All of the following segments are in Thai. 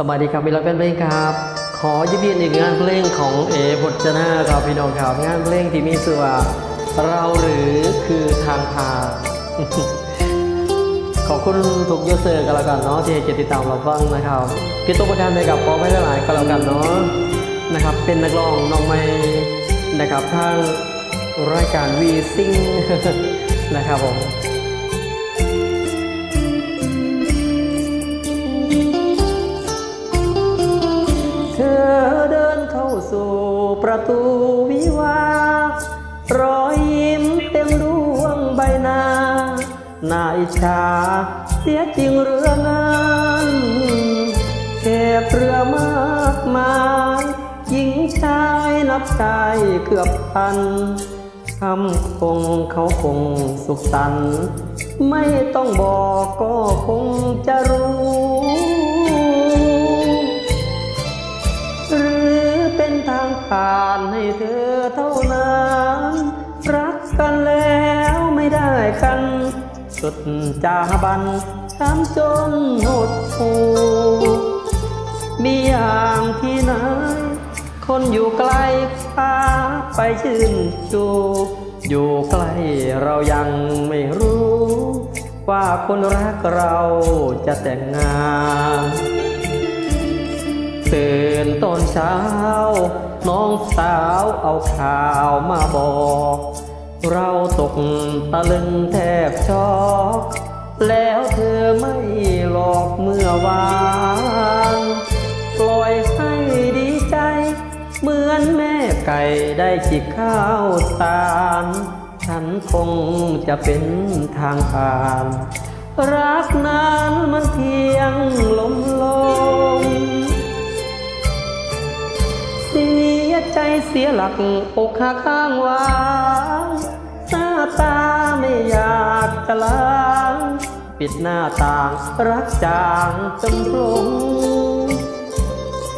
สวัสดีครับมิลาเป็นเพลงครับ ขอยิบยินอีกงานเพลงของเอพจนาครับพี่น้องครับงานเพลงที่มีชื่อว่าเราหรือคือทางพาขอบคุณทุกยูเซอร์กันแล้วกันเนาะที่ให้เกียรติติดตามเราฟังนะครับพี่ตุ๊กประการในกับพอไม่หลายก็แล้วกันเนาะนะครับ เป็นนักร้องน้องใหม่นะครับทางรายการวีซิงนะครับผม ประตูวิวารอยยิ้มเต็มดวงใบหน้านาอิจฉาเสียจริงเรื่องงานแขกเรือมากมายหญิงชายนับชายเกือบพันคำคงเขาคงสุขสันต์ไม่ต้องบอกก็คงจะรู้ ทางผ่านให้เธอเท่านั้นรักกันแล้วไม่ได้กัน สุดจาบันช้ำจนหดหูมีอย่างที่ไหนคนอยู่ไกลพาไปชื่นชูอยู่ใกล้เรายังไม่รู้ ว่าคนรักเราจะแต่งงานตื่ นตอนเช้า น้องสาวเอาข่าวมาบอก เราตกตะลึงแทบช็อกแล้วเธอไม่หลอกเมื่อวานปล่อยให้ดีใจ เหมือนแม่ไก่ได้จิกข้าวสารฉันคงจะเป็นทางผ่าน รักนั้น เสียหลักอกหักข้างวางหน้าตาไม่อยากจะล้างปิดหน้าต่างรักจางจนพลง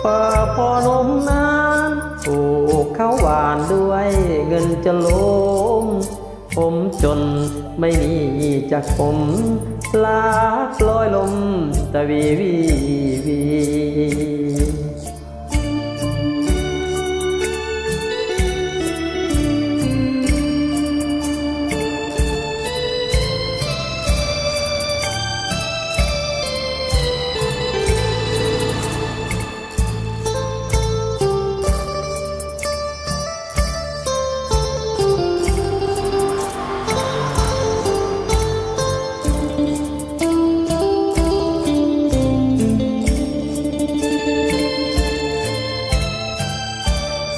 เปิดพอนมนานถูกเขาหวานด้วยเงินจะล้มผมจนไม่มีจากผมลากลอยลมตะวีวีวี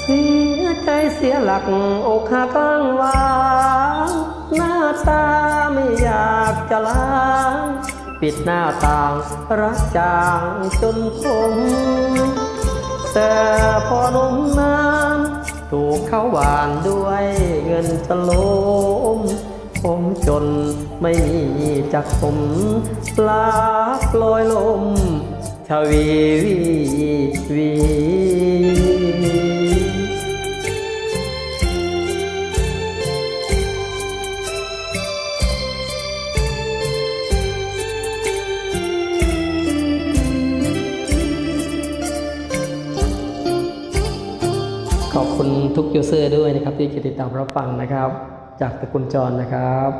เสียใจเสียหลักอกหักกลางวางหน้าตาไม่อยากจะล้างปิดหน้าต่างรักจางจนคมแต่พอนุ่มนานถูกเขาหวานด้วยเงินจะลมผมจนไม่มีจากผมลากลอยลมชวีวีวี ขอบคุณทุกยูเซอร์ด้วยนะครับที่ติดตามรับฟังนะครับ จากตระกุลจรนะครับ